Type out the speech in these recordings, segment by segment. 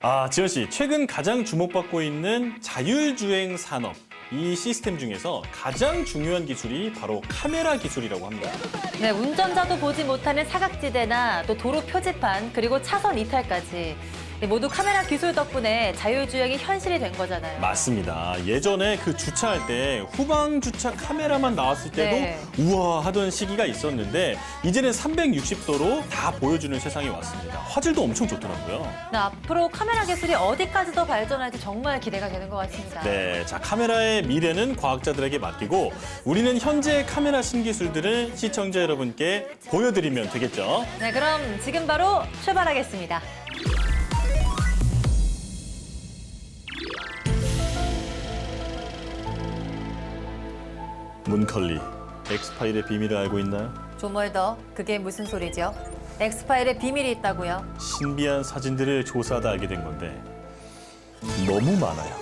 아, 지현 씨, 최근 가장 주목받고 있는 자율주행 산업. 이 시스템 중에서 가장 중요한 기술이 바로 카메라 기술이라고 합니다. 네, 운전자도 보지 못하는 사각지대나 또 도로 표지판 그리고 차선 이탈까지 네, 모두 카메라 기술 덕분에 자율주행이 현실이 된 거잖아요. 맞습니다. 예전에 그 주차할 때 후방 주차 카메라만 나왔을 때도 네. 우와 하던 시기가 있었는데 이제는 360도로 다 보여주는 세상이 왔습니다. 화질도 엄청 좋더라고요. 네, 앞으로 카메라 기술이 어디까지 더 발전할지 정말 기대가 되는 것 같습니다. 네, 자 카메라의 미래는 과학자들에게 맡기고 우리는 현재 카메라 신기술들을 시청자 여러분께 보여드리면 되겠죠. 네, 그럼 지금 바로 출발하겠습니다. 문컬리, 엑스파일의 비밀을 알고 있나요? 조멀더, 그게 무슨 소리죠? 엑스파일에 비밀이 있다고요? 신비한 사진들을 조사하다 알게 된 건데 너무 많아요.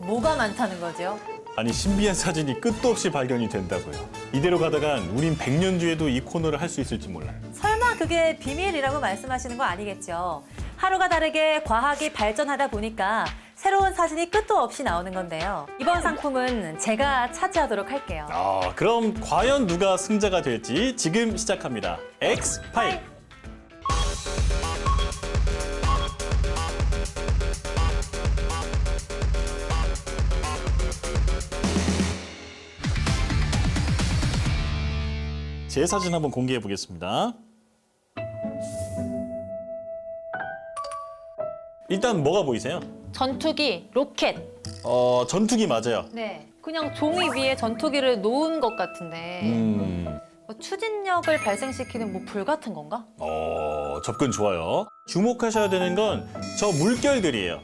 뭐가 많다는 거죠? 아니 신비한 사진이 끝도 없이 발견이 된다고요. 이대로 가다간 우린 100년 뒤에도 이 코너를 할 수 있을지 몰라요. 설마 그게 비밀이라고 말씀하시는 거 아니겠죠? 하루가 다르게 과학이 발전하다 보니까 새로운 사진이 끝도 없이 나오는 건데요. 이번 상품은 제가 차지하도록 할게요. 아, 그럼 과연 누가 승자가 될지 지금 시작합니다. X 파일. 제 사진 한번 공개해 보겠습니다. 일단 뭐가 보이세요? 전투기, 로켓. 어, 전투기 맞아요. 네. 그냥 종이 위에 전투기를 놓은 것 같은데 음. 뭐 추진력을 발생시키는 뭐 불 같은 건가? 어, 접근 좋아요. 주목하셔야 되는 건 저 물결들이에요.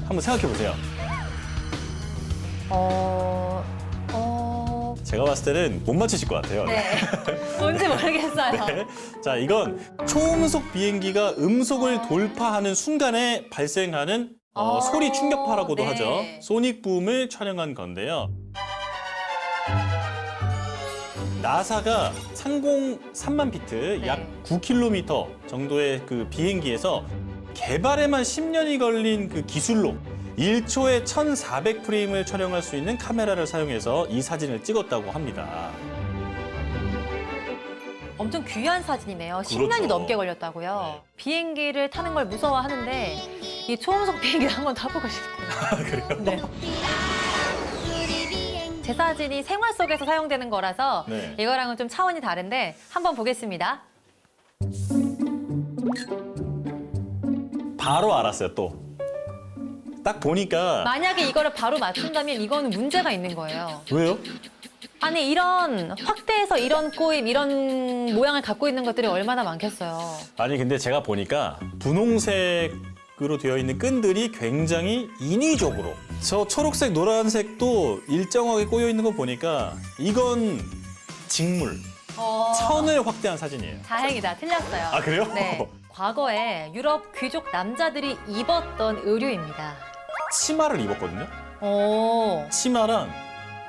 한번 생각해 보세요. 어... 어... 제가 봤을 때는 못 맞히실 것 같아요. 네. 뭔지 모르겠어요. 네. 자, 이건 초음속 비행기가 음속을 돌파하는 순간에 발생하는 어, 아, 소리 충격파라고도 네. 하죠. 소닉 붐을 촬영한 건데요. 나사가 상공 3만 피트, 네. 약 9km 정도의 그 비행기에서 개발에만 10년이 걸린 그 기술로 1초에 1,400프레임을 촬영할 수 있는 카메라를 사용해서 이 사진을 찍었다고 합니다. 엄청 귀한 사진이네요. 그렇죠. 10년이 넘게 걸렸다고요. 네. 비행기를 타는 걸 무서워하는데 이 초음속 비행기를 한번 타보고 싶어요. 그래요? 네. 제 사진이 생활 속에서 사용되는 거라서 네. 이거랑은 좀 차원이 다른데 한번 보겠습니다. 바로 알았어요, 또. 딱 보니까 만약에 이거를 바로 맞춘다면 이거는 문제가 있는 거예요. 왜요? 아니 이런 확대해서 이런 꼬임, 이런 모양을 갖고 있는 것들이 얼마나 많겠어요. 아니 근데 제가 보니까 분홍색으로 되어 있는 끈들이 굉장히 인위적으로 저 초록색 노란색도 일정하게 꼬여 있는 거 보니까 이건 직물 천을 확대한 사진이에요. 다행이다, 틀렸어요. 아, 그래요? 네. 과거에 유럽 귀족 남자들이 입었던 의류입니다. 치마를 입었거든요. 오, 치마랑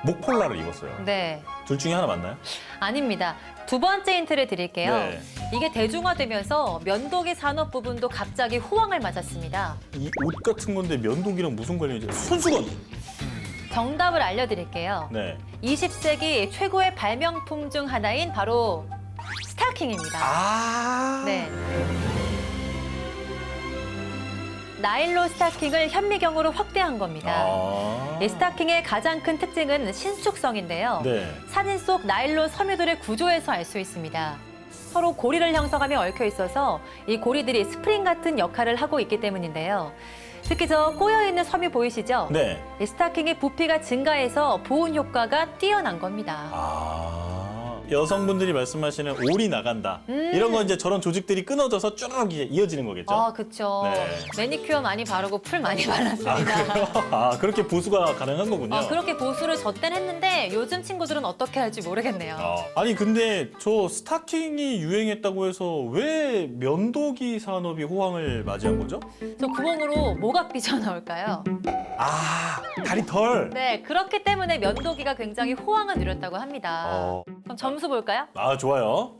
목폴라를 입었어요. 네. 둘 중에 하나 맞나요? 아닙니다. 두 번째 힌트를 드릴게요. 네. 이게 대중화되면서 면도기 산업 부분도 갑자기 호황을 맞았습니다. 이 옷 같은 건데 면도기랑 무슨 관련이죠? 손수건. 정답을 알려드릴게요. 네. 20세기 최고의 발명품 중 하나인 바로 스타킹입니다. 아. 네. 나일론 스타킹을 현미경으로 확대한 겁니다. 아. 이 스타킹의 가장 큰 특징은 신축성인데요. 네. 사진 속 나일론 섬유들의 구조에서 알 수 있습니다. 서로 고리를 형성하며 얽혀 있어서 이 고리들이 스프링 같은 역할을 하고 있기 때문인데요. 특히 저 꼬여 있는 섬유 보이시죠? 네. 이 스타킹의 부피가 증가해서 보온 효과가 뛰어난 겁니다. 아 여성분들이 말씀하시는 올이 나간다 음. 이런 건 이제 저런 조직들이 끊어져서 쭈르륵 이제 이어지는 거겠죠? 아, 그쵸. 네. 매니큐어 많이 바르고 풀 많이 아, 발랐습니다. 그래요? 아 그렇게 보수가 가능한 거군요. 어, 그렇게 보수를 저 땐 했는데 요즘 친구들은 어떻게 할지 모르겠네요. 아, 니 근데 저 스타킹이 유행했다고 해서 왜 면도기 산업이 호황을 맞이한 거죠? 저 구멍으로 뭐가 삐져나올까요? 아 다리 털. 네, 그렇기 때문에 면도기가 굉장히 호황을 누렸다고 합니다. 어. 그럼 점수 볼까요? 아 좋아요.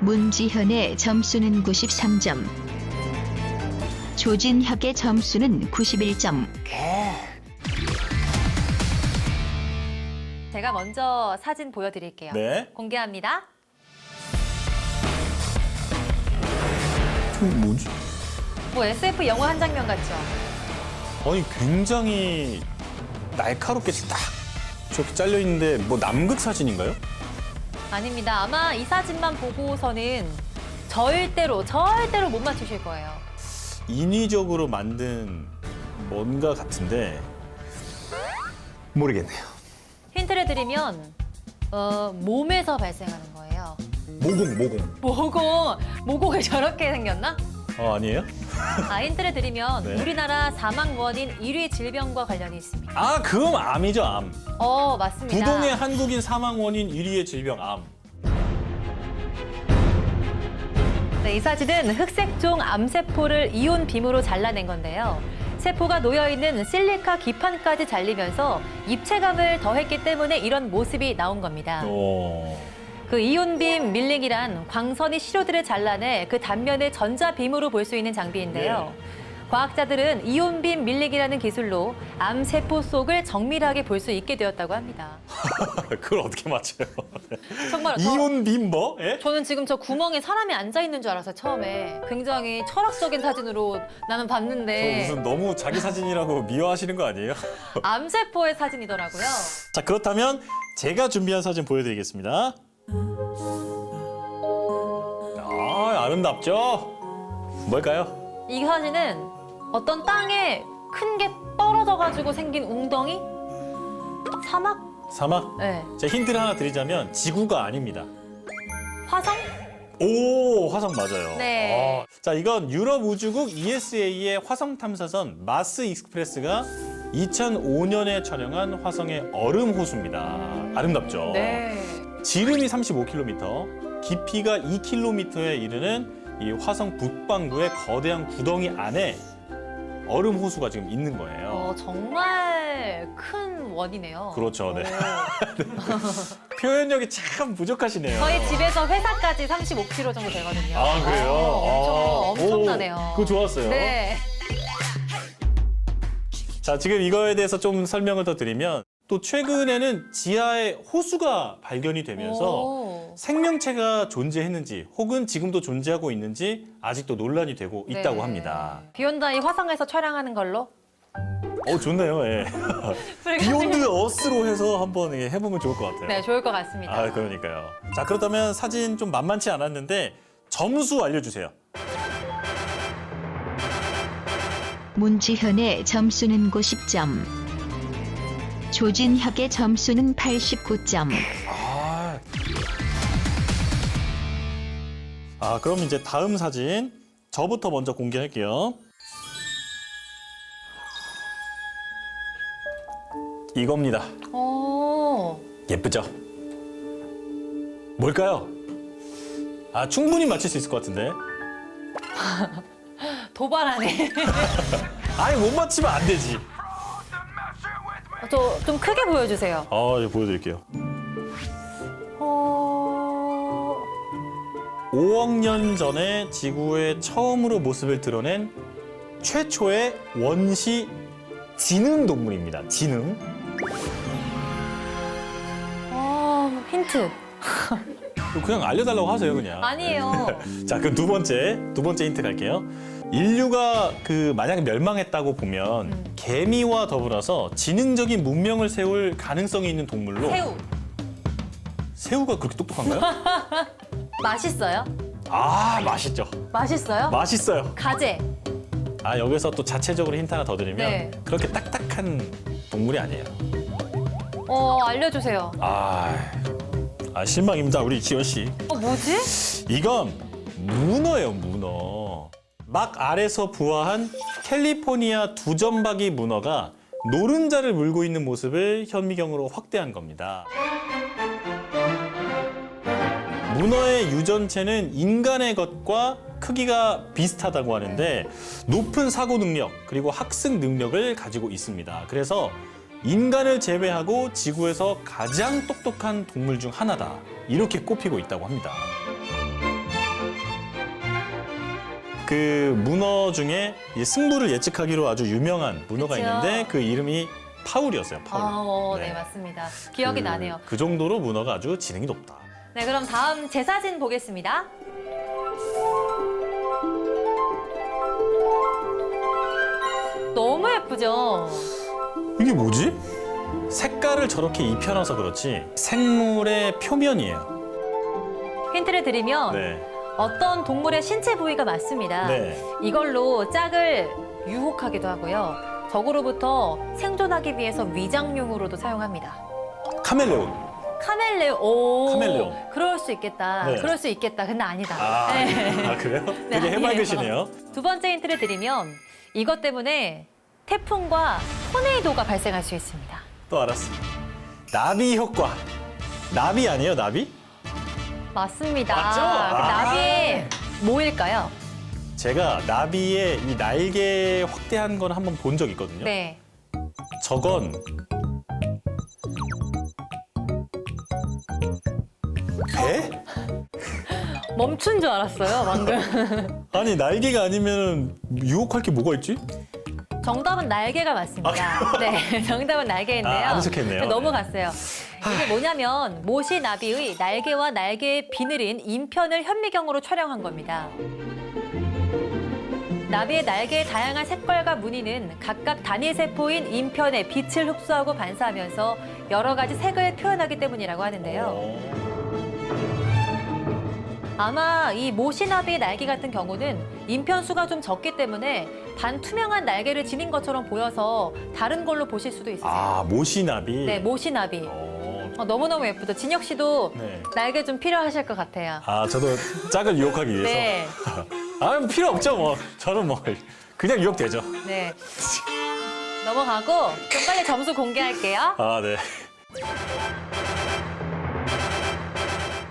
문지현의 점수는 93점. 조진혁의 점수는 91점. 제가 먼저 사진 보여드릴게요. 네. 공개합니다. 저 뭐지? 뭐 SF 영화 한 장면 같죠? 아니 굉장히 날카롭게 딱 저렇게 잘려 있는데 뭐 남극 사진인가요? 아닙니다. 아마 이 사진만 보고서는 절대로 절대로 못 맞추실 거예요. 인위적으로 만든 뭔가 같은데 모르겠네요. 힌트를 드리면 어, 몸에서 발생하는 거예요. 모공 모공. 모공, 모공이 저렇게 생겼나? 어 아니에요? 아, 힌트를 드리면 네. 우리나라 사망 원인 1위 질병과 관련이 있습니다. 아 그건 암이죠 암. 어, 맞습니다. 부동의 한국인 사망 원인 1위의 질병 암. 네, 이 사진은 흑색종 암세포를 이온 빔으로 잘라낸 건데요. 세포가 놓여있는 실리카 기판까지 잘리면서 입체감을 더했기 때문에 이런 모습이 나온 겁니다. 어. 그 이온빔 밀링이란 광선이 시료들을 잘라내 그 단면을 전자빔으로 볼 수 있는 장비인데요. 과학자들은 이온빔 밀링이라는 기술로 암 세포 속을 정밀하게 볼 수 있게 되었다고 합니다. 그걸 어떻게 맞춰요? 정말 저- 이온 빔버? 예? 저는 지금 저 구멍에 사람이 앉아 있는 줄 알았어요 처음에 굉장히 철학적인 사진으로 나는 저 봤는데 무슨 너무 자기 사진이라고 미워하시는 거 아니에요? 암 세포의 사진이더라고요. 자 그렇다면 제가 준비한 사진 보여드리겠습니다. 아 아름답죠? 뭘까요? 이 사진은 어떤 땅에 큰 게 떨어져가지고 생긴 웅덩이? 사막? 사막? 네. 제 힌트를 하나 드리자면 지구가 아닙니다. 화성? 오 화성 맞아요. 네. 아, 자 이건 유럽 우주국 ESA의 화성 탐사선 마스 익스프레스가 2005년에 촬영한 화성의 얼음 호수입니다. 아름답죠? 네. 지름이 35km, 깊이가 2km에 이르는 이 화성 북반구의 거대한 구덩이 안에 얼음 호수가 지금 있는 거예요. 어, 정말 큰 원이네요. 그렇죠, 네. 오. 표현력이 참 부족하시네요. 저희 집에서 회사까지 35km 정도 되거든요. 아 그래요? 어, 엄청, 아, 엄청나네요. 오, 그거 좋았어요. 네. 자 지금 이거에 대해서 좀 설명을 더 드리면 또 최근에는 지하에 호수가 발견이 되면서 오. 생명체가 존재했는지 혹은 지금도 존재하고 있는지 아직도 논란이 되고 있다고 네. 합니다. 비욘다이 화성에서 촬영하는 걸로. 어 좋네요. 예. 비욘드 어스로 해서 한번 예, 해보면 좋을 것 같아요. 네, 좋을 것 같습니다. 아 그러니까요. 자 그렇다면 사진 좀 만만치 않았는데 점수 알려주세요. 문지현의 점수는 90점. 조진혁의 점수는 89점. 아. 아 그럼 이제 다음 사진 저부터 먼저 공개할게요. 이겁니다. 오. 예쁘죠? 뭘까요? 아 충분히 맞힐 수 있을 것 같은데. 도발하네. 아니 못 맞히면 안 되지. 저 좀 크게 보여주세요. 아 이거 보여드릴게요. 어... 5억 년 전에 지구에 처음으로 모습을 드러낸 최초의 원시 지능 동물입니다. 지능. 어, 힌트. 그냥 알려달라고 하세요, 그냥. 아니에요. 자, 그럼 두 번째, 두 번째 힌트 갈게요. 인류가 그 만약에 멸망했다고 보면 음. 개미와 더불어서 지능적인 문명을 세울 가능성이 있는 동물로 새우. 새우가 그렇게 똑똑한가요? 맛있어요? 아, 맛있죠. 맛있어요? 맛있어요. 가재. 아, 여기서 또 자체적으로 힌트 하나 더 드리면 네. 그렇게 딱딱한 동물이 아니에요. 어, 알려주세요. 아, 아 실망입니다, 우리 지원 씨. 어, 뭐지? 이건 문어예요, 문어. 막 아래서 부화한 캘리포니아 두점박이 문어가 노른자를 물고 있는 모습을 현미경으로 확대한 겁니다. 문어의 유전체는 인간의 것과 크기가 비슷하다고 하는데 높은 사고 능력 그리고 학습 능력을 가지고 있습니다. 그래서 인간을 제외하고 지구에서 가장 똑똑한 동물 중 하나다. 이렇게 꼽히고 있다고 합니다. 그 문어 중에 이 승부를 예측하기로 아주 유명한 문어가 그쵸. 있는데 그 이름이 파울이었어요. 파울. 아, 어, 네. 네. 맞습니다. 기억이 그- 나네요. 그 정도로 문어가 아주 지능이 높다. 네, 그럼 다음 제 사진 보겠습니다. 너무 예쁘죠? 이게 뭐지? 색깔을 저렇게 입혀놔서 그렇지 생물의 표면이에요. 힌트를 드리면 네. 어떤 동물의 신체 부위가 맞습니다. 네. 이걸로 짝을 유혹하기도 하고요. 적으로부터 생존하기 위해서 위장용으로도 사용합니다. 카멜레온. 카멜레온. 오, 카멜레온. 그럴 수 있겠다. 네. 그럴 수 있겠다. 근데 아니다. 아, 네. 아 그래요? 네, 되게 해맑으시네요. 아니에요. 두 번째 힌트를 드리면 이것 때문에 태풍과 토네이도가 발생할 수 있습니다. 또 알았어. 나비 효과. 나비 아니에요, 나비? 맞습니다. 맞죠? 그 아. 나비의 뭐일까요? 제가 나비의 이 날개 확대한 건 한번 본 적 있거든요. 네. 저건 배? 멈춘 줄 알았어요, 방금. 아니 날개가 아니면 유혹할 게 뭐가 있지? 정답은 날개가 맞습니다. 네, 정답은 날개인데요. 아, 아주 좋겠네요. 넘어갔어요. 이게 뭐냐면 모시 나비의 날개와 날개의 비늘인 인편을 현미경으로 촬영한 겁니다. 나비의 날개의 다양한 색깔과 무늬는 각각 단일 세포인 인편에 빛을 흡수하고 반사하면서 여러 가지 색을 표현하기 때문이라고 하는데요. 어. 아마 이 모시나비의 날개 같은 경우는 인편수가 좀 적기 때문에 반투명한 날개를 지닌 것처럼 보여서 다른 걸로 보실 수도 있으세요. 아 모시나비. 네, 모시나비. 어. 어, 너무너무 예쁘죠. 진혁 씨도 네. 날개 좀 필요하실 것 같아요. 아 저도 짝을 유혹하기 위해서. 네, 아 필요 없죠 뭐. 저는 뭐 그냥 유혹되죠. 네. 넘어가고 좀 빨리 점수 공개할게요. 아 네.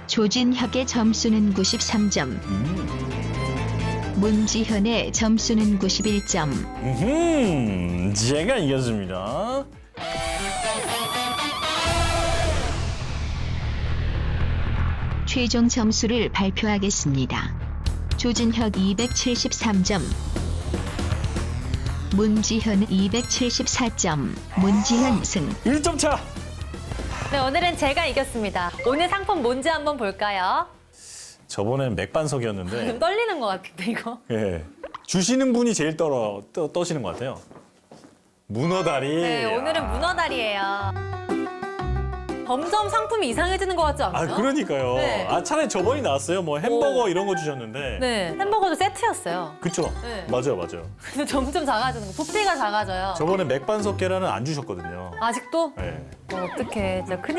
조진혁의 점수는 93점, 문지현의 점수는 91점, 음, 제가 이겼습니다. 최종 점수를 발표하겠습니다. 조진혁 273점, 문지현 274점, 문지현 승. 1점 차. 네, 오늘은 제가 이겼습니다. 오늘 상품 뭔지 한번 볼까요? 저번엔 맥반석이었는데 좀 떨리는 것 같은데 이거. 예. 주시는 분이 제일 떨어 떠, 떠시는 것 같아요. 문어다리. 네, 오늘은 아. 문어다리예요. 점점 상품이 이상해지는 것 같지 아 않아요? 그러니까요. 네. 아 차라리 저번이 나왔어요. 뭐 햄버거 오. 이런 거 주셨는데. 네, 햄버거도 세트였어요. 그쵸? 네. 맞아요, 맞아요. 근데 점점 작아지는 거. 부피가 작아져요. 저번에 맥반석 계란은 안 주셨거든요. 아직도? 네. 어, 어떡해. 진짜 큰일